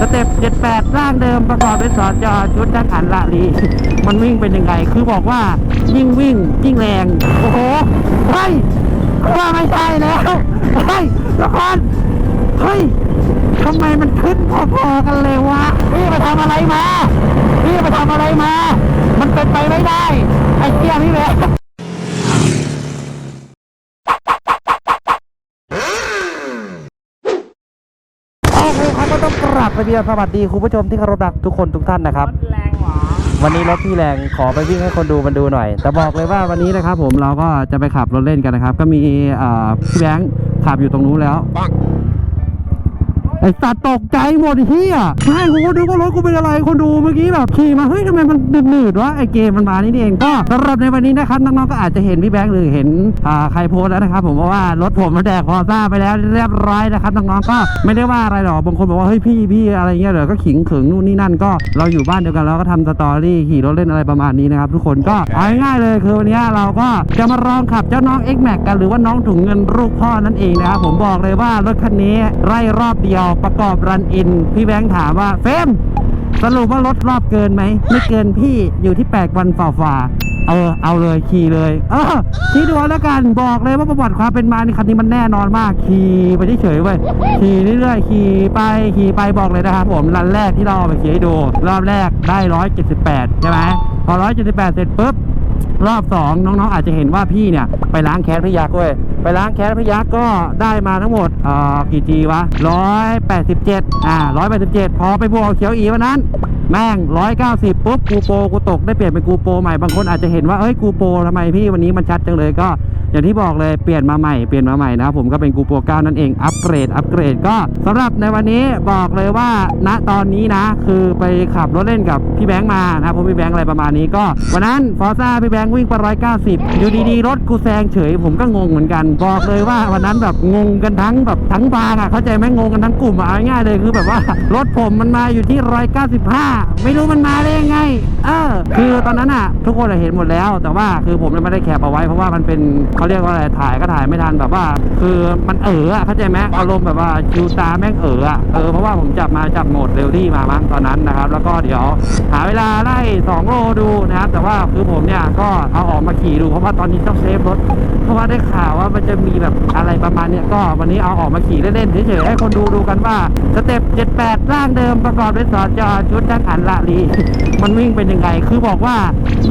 สเต็ปเจ็ดแปดร่างเดิมประกอบด้วยสอจอชุดทหารละลี มันวิ่งเป็นยังไง คือบอกว่ายิ่งวิ่งยิ่งแรง โอ้โหเฮ้ยว่าไม่ใช่แล้วเฮ้ยละครเฮ้ยทำไมมันขึ้นพอๆกันเลยวะพี่ไปทำอะไรมาพี่ไปทำอะไรมา มันเป็นไปไม่ได้ ไอ้เหี้ยนี่แหละ โอเคครับก็ต้อง พี่สวัสดีคุณผู้ชมที่เคารพรักทุกคนทุกท่านนะครับ แรงหรอวันนี้รถที่แรงขอไปวิ่งให้คนดูมันดูหน่อย แต่บอกเลยว่าวันนี้นะครับผมเราก็จะไปขับรถเล่นกันนะครับ ก็มีเอ่อพี่แบงค์ขับอยู่ตรงนู้นแล้ว ไอสัตว์ตกใจหมดเฮียใช่กูก็ดูว่ารถกูเป็นอะไรคนดูเมื่อกี้แบบขี่มาเฮ้ยทำไมมันหนืดๆวะไอเกมมันมานี่เองก็สำหรับในวันนี้นะครับน้องๆก็อาจจะเห็นพี่แบงค์หรือเห็นอ่าใครโพสต์แล้วนะครับผมเพราะว่ารถผมมันแดกพอซ่าไปแล้วเรียบร้อยนะครับน้องๆก็ไม่ได้ว่าอะไรหรอกบางคนบอกว่าเฮ้ยพี่พี่อะไรเงี้ยเดี๋ยวก็ขิงขึงนู่นนี่นั่นก็เราอยู่บ้านเดียวกันแล้วก็ทำสตอรี่ขี่รถเล่นอะไรประมาณนี้นะครับทุกคนก็เอาง่ายๆเลยคือวันนี้เราก็จะมาลองขับเจ้าน้อง X Max กันหรือว่าน้องถุงเงินลูกพ่อนั่นเองนะครับผมบอกเลยว่ารถคันนี้ไล่รอบเดียวประกอบรันอิน พี่แบงค์ถามว่าเฟมสรุปว่ารถรอบเกินไหม ไม่เกินพี่อยู่ที่ 8 วันฝ่าฝ่าเออ เอาเลยขี่เลย เออขี่ดูแล้วกันบอกเลยว่าประวัติความเป็นมาในคันนี้มันแน่นอนมากขี่ไปเฉยๆเว้ยขี่เรื่อยๆขี่ไปขี่ไปบอกเลยนะครับผมรันแรกที่เราไปขี่ให้ดู รอบแรกได้178ใช่ไหมพอ178เสร็จปุ๊บรอบสองน้องๆ อาจจะเห็นว่าพี่เนี่ย ไปล้างแค้นพี่ยักษ์เว้ย ล้างแค้นพยักก็ได้มาทั้งหมดเอ่อกี่จีวะร้อยแปดสิบเจ็ดอ่าร้อยแปดสิบเจ็ดพอไปบวกเขียวอีวันนั้น แม่งร้อยเก้าสิบปุ๊บกูโปรกูตกได้เปลี่ยนเป็นกูโปรใหม่บางคนอาจจะเห็นว่าเอ้ยกูโปรทำไมพี่วันนี้มันชัดจังเลยก็ อย่างที่บอกเลยเปลี่ยนมาใหม่เปลี่ยนมาใหม่นะครับผมก็เป็นกูโปร9นั่นเองอัปเกรดอัปเกรดก็สำหรับในวันนี้บอกเลยว่าณตอนนี้นะ คือไปขับรถเล่นกับพี่แบงค์มานะครับผมพี่แบงค์อะไรประมาณนี้ก็ วันนั้นฟอร์ซ่าพี่แบงค์วิ่งไป190อยู่ดีๆ รถกูแซงเฉย ผมก็งงเหมือนกัน บอกเลยว่าวันนั้นแบบงงกันทั้งแบบทั้งบางอะเข้าใจไหมงงกันทั้งกลุ่มอะเอาง่ายเลยคือแบบว่ารถผมมันมาอยู่ที่195ไม่รู้มันมาได้ยังไง เออ คือตอนนั้นอะ ทุกคนเห็นหมดแล้ว แต่ว่าคือผมไม่ได้แคปเอาไว้เพราะว่ามันเป็นเขาเรียกว่าอะไรถ่ายก็ถ่ายไม่ทันแบบว่า คือมันเอออะเข้าใจไหมอารมณ์แบบว่าคิวตาแม่งเอออะเออเพราะว่าผมจับมาจับโหมดเร็วที่มามั้งตอนนั้นนะครับ แล้วก็เดี๋ยวหาเวลาไล่2โลดูนะครับแต่ว่าคือผมเนี่ยก็เอาออกมาขี่ดูเพราะว่าตอนนี้ต้องเซฟรถเพราะว่าได้ข่าวว่ามันจะมีแบบอะไรประมาณเนี้ยก็วันนี้เอาออกมาขี่เล่นๆเฉยๆให้คนดูดูกันว่าสเต็ป78 ร่างเดิมประกอบด้วยสอจอชุดทหารละลีมันวิ่งเป็นยังไงคือบอกว่า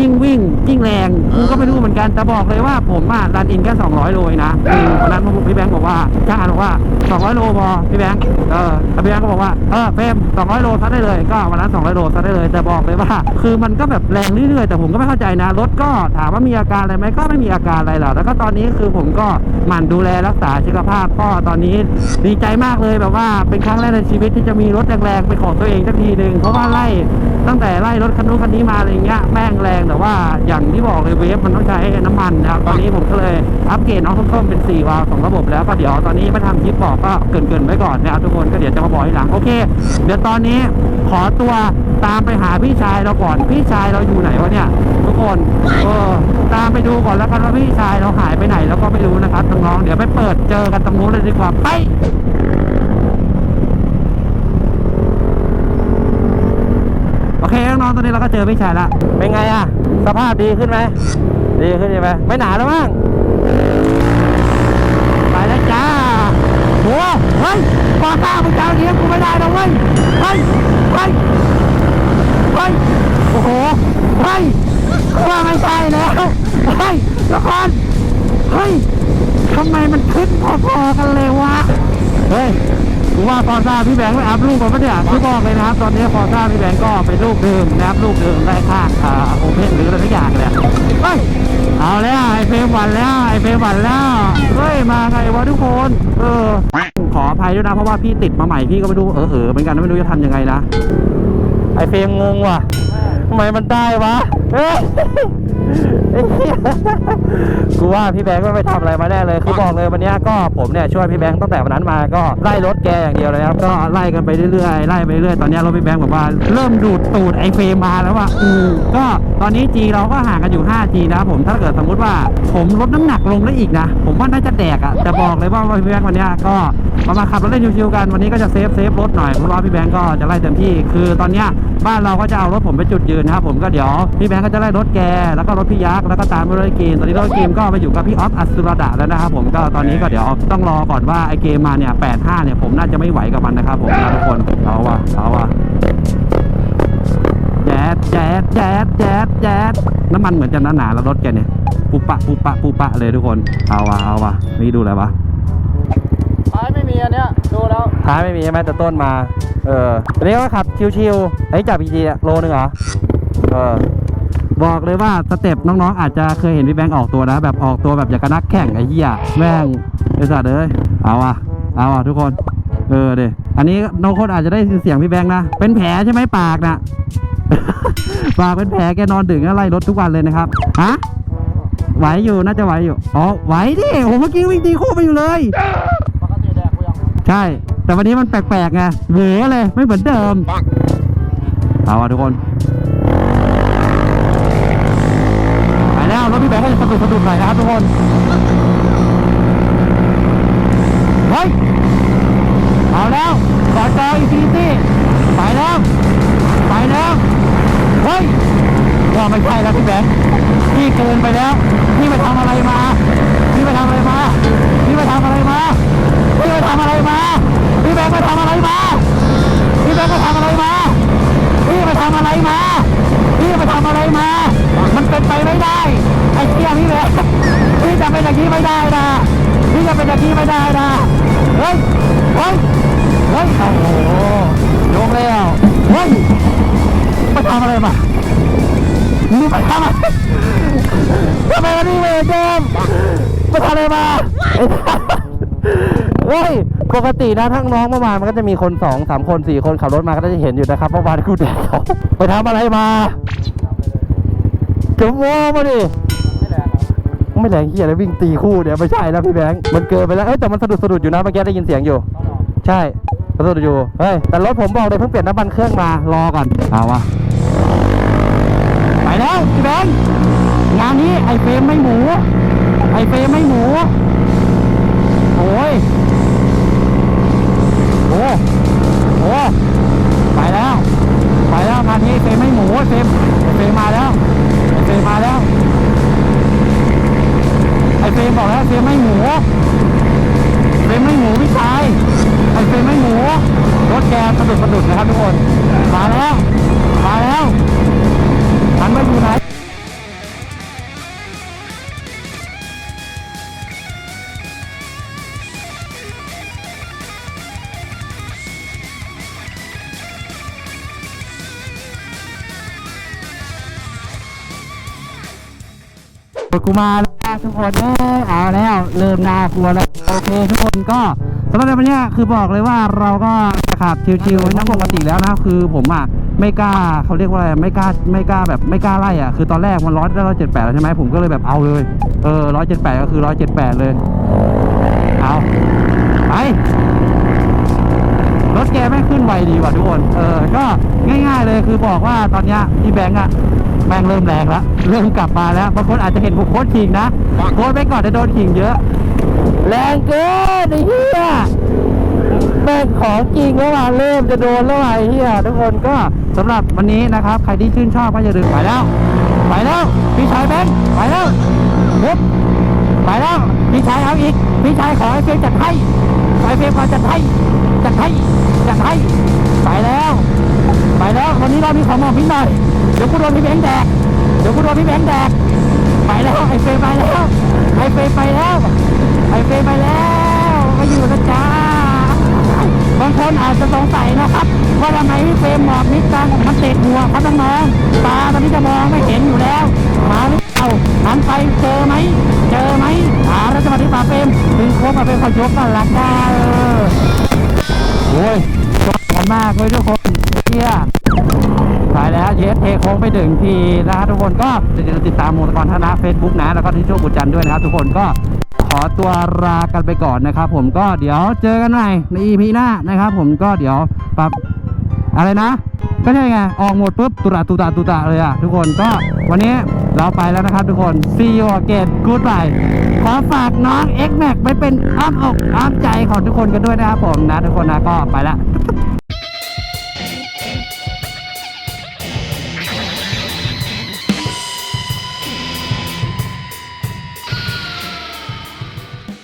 ยิ่งวิ่งยิ่งแรงกูก็ไม่รู้เหมือนกันแต่บอกเลยว่าผมอะรันอินแค่ 200 โลเองนะอืมวันนั้นผมพี่แบงค์บอกว่าช่างอันบอกว่า 200 โลพอพี่แบงค์เออแล้วพี่แบงค์ก็บอกว่าเออเฟรม200 โลซัดได้เลย ก็วันนั้น 200 โลซัดได้เลย แต่บอกเลยว่า คือมันก็แบบแรงเรื่อยๆ แต่ผมก็ไม่เข้าใจนะ รถก็ถามว่ามีอาการอะไรไหมก็ไม่มีอาการอะไรหรอก แล้วก็ตอนนี้คือผมก็หมั่นดูแลรักษาสุขภาพก็ตอนนี้ดีใจมากเลยแบบว่าเป็นครั้งแรกในชีวิตที่จะมีรถแรงๆเป็นของตัวเองสักทีหนึ่งเพราะว่าไล่ตั้งแต่ไล่รถคันนู้นคันนี้มาอะไรเงี้ยแม่งแรงแต่ว่าอย่างที่บอกเลยเวฟมันต้องใช้น้ำมันนะครับตอนนี้ผมก็เลยอัปเกรดน้องส้มๆเป็น 4 วาล์วของระบบแล้วก็เดี๋ยวตอนนี้มาทำคลิปบอกก็เกินๆไว้ก่อนนะครับทุกคนก็เดี๋ยวจะมาบอกทีหลังโอเค เดี๋ยวตอนนี้ขอตัวตามไปหาพี่ชายเราก่อนพี่ชายเราอยู่ไหนวะเนี่ย ทุกคนเออตามไปดูก่อนแล้วกันว่าพี่ชายเราหายไปไหนแล้วก็ไม่รู้นะครับน้องๆเดี๋ยวไปเปิดเจอกันตรงนู้นเลยดีกว่าไปโอเคน้องๆตอนนี้เราก็เจอพี่ชายละเป็นไงอะสภาพดีขึ้นไหม ดีขึ้นใช่ไหมไม่หนาแล้วมั้งไปแล้วจ้าโว้เฮ้ยปอซ่ามึงจะเอาเลี้ยงกูไม่ได้นะเว้ยเฮ้ยเฮ้ยเฮ้ยโอ้โหเฮ้ยว่าไม่ใช่แล้วเฮ้ยละครเฮ้ยทำไมมันขึ้นพอๆกันเลยวะเฮ้ย กูว่าฟอร์ซ่าพี่แบงค์ไม่อัพลูกมาปะเนี่ยคือบอกเลยนะครับ ตอนนี้ฟอร์ซ่าพี่แบงค์ก็เป็นลูกเดิมนะครับลูกเดิมได้ข้างอ่าโอเพนหรืออะไรทุกอย่างเลยเฮ้ยเอาแล้วไอเฟรมหวันแล้วไอเฟรมหวันแล้วเฮ้ยมาไงวะทุกคนเออขออภัยด้วยนะเพราะว่าพี่ติดมาใหม่พี่ก็ไม่รู้เออเออเหมือนกันนะไม่รู้จะทำยังไงนะไอเฟรมงงว่ะทำไมมันได้วะเฮ้ยไอ้เหี้ย กูว่าพี่แบงค์ไม่ไปทำอะไรมาแน่เลยคือบอกเลยวันเนี้ยก็ผมเนี่ยช่วยพี่แบงค์ตั้งแต่วันนั้นมาก็ไล่รถแกอย่างเดียวเลยครับก็ไล่กันไปเรื่อยๆไล่ไปเรื่อยตอนเนี้ยรถพี่แบงค์แบบว่าเริ่มดูดตูดไอเฟรมมาแล้วอะอืมก็ตอนนี้ G เราก็ห่างกันอยู่ 5G นะครับผมถ้าเกิดสมมุติว่าผมลดน้ำหนักลงได้อีกนะ ผมว่าน่าจะแดกอะแต่บอกเลยว่าพี่แบงค์วันเนี้ยก็มามาขับรถเล่นชิวๆกันวันนี้ก็จะเซฟเซฟรถหน่อยเพราะว่าพี่แบงค์ก็จะไล่เต็มที่ คือตอนเนี้ยบ้านเราก็จะเอารถผมไปจุดยืนนะครับผมก็เดี๋ยวพี่แบงค์ก็จะไล่รถแกแล้วก็รถพี่ยักษ์แล้วก็ตามด้วยรถเกมตอนนี้รถเกมก็ไปอยู่กับพี่ออฟอัศรดาแล้วนะครับผมก็ตอนนี้ก็เดี๋ยวต้องรอก่อนว่าไอเกมมาเนี่ย85เนี่ยผมน่าจะไม่ไหวกับมันนะครับผมนะทุกคนเอาวะเอาวะแจ๊ดแจ๊ดแจ๊ดแจ๊ดแจ๊ดน้ำมันเหมือนจะหนาๆแล้วรถแกเนี่ยปุปะปุปะปุปะเลยทุกคนเอาวะเอาวะนี่ดูอะไรวะท้ายไม่มีอันเนี้ยดูแล้วท้ายไม่มีใช่ไหมแต่ต้นมา เอออันนี้ก็ขับชิวๆไอ้จับพีจีโลนึงเหรอเออ บอกเลยว่าสเต็ปน้องๆอาจจะเคยเห็นพี่แบงค์ออกตัวนะ แบบออกตัวแบบอย่างกับนักแข่งไอ้เหี้ยแม่งไอ้สัตว์เอ้ยเอาอะเอาอะทุกคน เออเดอันนี้น้องคนอาจจะได้ยินเสียงพี่แบงค์นะ เป็นแผลใช่ไหมปากนะปากเป็นแผลแกนอนดึกแล้วไล่รถทุกวันเลยนะครับฮะไหวอยู่น่าจะไหวอยู่อ๋อไหวดิโอ้เมื่อกี้วิ่งตีคู่ไปอยู่เลยปกติแดกกูยังใช่ แต่วันนี้มันแปลกๆไงเหวอเลยไม่เหมือนเดิมเอาอะทุกคน กสะดุดหน่อยนะครับทุกคนเฮ้ยเอาแล้วกอดจออินฟินิตี้ไปแล้วไปแล้วเฮ้ยว่าไม่ใช่แล้วพี่แบงค์พี่เกินไปแล้วพี่ไปทำอะไรมาพี่ไปทำอะไรมาพี่ไปทำอะไรมาพี่ไปทำอะไรมาพี่แบงค์ไปทำอะไรมาพี่แบงค์ไปทำอะไรมาพี่ไปทำอะไรมาพี่ไปทำอะไรมา มันเป็นไปไม่ได้ ไอ้เชี่ยพี่แบงค์พี่จะเป็นอย่างนี้ไม่ได้นะพี่จะเป็นอย่างนี้ไม่ได้นะเฮ้ยเฮ้ยเฮ้ยโอ้โหโยงแล้วเฮ้ยไปทำอะไรมามึงไปทำอะไรทำไมวันนี้เหมือนเดิมไปทำอะไรมาเฮ้ยปกตินะทั้งน้องเมื่อวานมันก็จะมีคนสองสามคนสี่คนขับรถมาก็จะเห็นอยู่นะครับเมื่อวานกูแดกเขาไปทำอะไรมา จะโม้มาดิไม่แดกหรอไม่แรงเฮียเลยวิ่งตีคู่เนี่ยวไม่ใช่แล้วพี่แบงค์มันเกินไปแล้วเอ้ยแต่มันสะดุดสะดุดอยู่นะเมื่อกี้ได้ยินเสียงอยู่ ใช่สะดุดอยู่เฮ้ยแต่รถผมบอกเลยเพิ่งเปลี่ยนน้ำมันเครื่องมารอก่อนเอาวะไปแล้วพี่แบงค์งานนี้ไอเฟรมไม่หมู ไอเฟรมไม่หมูโอ้ยโอ้โอ้ไปแล้ว ไปแล้วงานนี้ไอเฟรมไม่หมูไอเฟรมไอเฟรมมาแล้ว ไอเฟรมาแล้ว ไอเฟรบอกแล้วเฟรไม่หมูเฟรไม่หมูพี่ชายไอเฟรไม่หมูรถแกสะดุดสะดุดนะครับทุกคน มาแล้ว มาแล้วหันมาอยู่ไหน กูมาแล้วทุกคนเอ้ยเอาแล้วเริ่มน่ากลัวแล้วโอเคทุกคนก็สำหรับในวันนี้คือบอกเลยว่าเราก็จะขับชิวๆนั่งปกติแล้วนะคือผมอะไม่กล้าเขาเรียกว่าอะไรไม่กล้าไม่กล้าแบบไม่กล้าไล่อะคือตอนแรกมันร้อยได้ร้อยเจ็ดแปดใช่ไหมผมก็เลยแบบเอาเลยเออร้อยเจ็ดแปดก็คือร้อยเจ็ดแปดเลยเอาไปรถแกไม่ขึ้นไวดีว่ะทุกคนเออก็ง่าย ๆเลยคือบอกว่าตอนเนี้ยพี่แบงค์อะ แม่งเริ่มแรงแล้วเริ่มกลับมาแล้วบางคนอาจจะเห็นผมโค้ดขิงนะโค้ดไปก่อนจะโดนขิงเยอะ แรงเกินไอ้เหี้ยแม่งของจริงแล้วว่ะเริ่มจะโดนแล้วว่ะไอ้เหี้ยทุกคนก็สำหรับวันนี้นะครับ ใครที่ชื่นชอบก็อย่าลืมไปแล้วไปแล้วพี่ชายแบงค์ไปแล้วปุ๊บไปแล้วพี่ชายเอาอีกพี่ชายขอให้เฟรมจัดให้ขอให้เฟรมมจัดให้จัดให้จัดให้ไปแล้ว ไปแล้ววันนี้เรามีของมอบพี่หน่อย เดี๋ยวกูโดนพี่แบงค์แดกเดี๋ยวกูโดนพี่แบงค์แดกไปแล้วไอเฟรมไปแล้วไอเฟรมไปแล้วไอเฟรมไปแล้วมาอยู่นะจ้าบางคนอาจจะสงสัยนะครับว่าทำไมพี่เฟรมหมอบนิดจังมันติดหัวครับน้องๆตาตอนนี้จะมองไม่เห็นอยู่แล้วมาหรือเปล่าหันไปเจอไหมเจอไหมอ่าแล้วจะมาที่ป่าเฟมถึงโค้งมาเป็นขยกกันละจ้าเออโอ้ยชอบกันมากเลยทุกคนเที่ย เทโค้งไปถึงทีนะฮะทุกคนก็เดี๋ยวติดตามมูลกรธนาเฟซบุ๊กนะ แล้วก็ที่โชคบุญจันทร์ด้วยนะครับ ทุกคนก็ขอตัวลากันไปก่อนนะครับ ผมก็เดี๋ยวเจอกันใหม่ใน EP หน้านะครับ ผมก็เดี๋ยวปรับอะไรนะ ก็ใช่ไงออกหมดปุ๊บตุระตุตะตุตะเลยอะทุกคนก็วันนี้เราไปแล้วนะครับทุกคน See you again goodbye ขอฝากน้อง X Max ไว้เป็นอ้อมอกอ้อมใจของทุกคนกันด้วยนะครับผมนะทุกคนนะก็ไปละ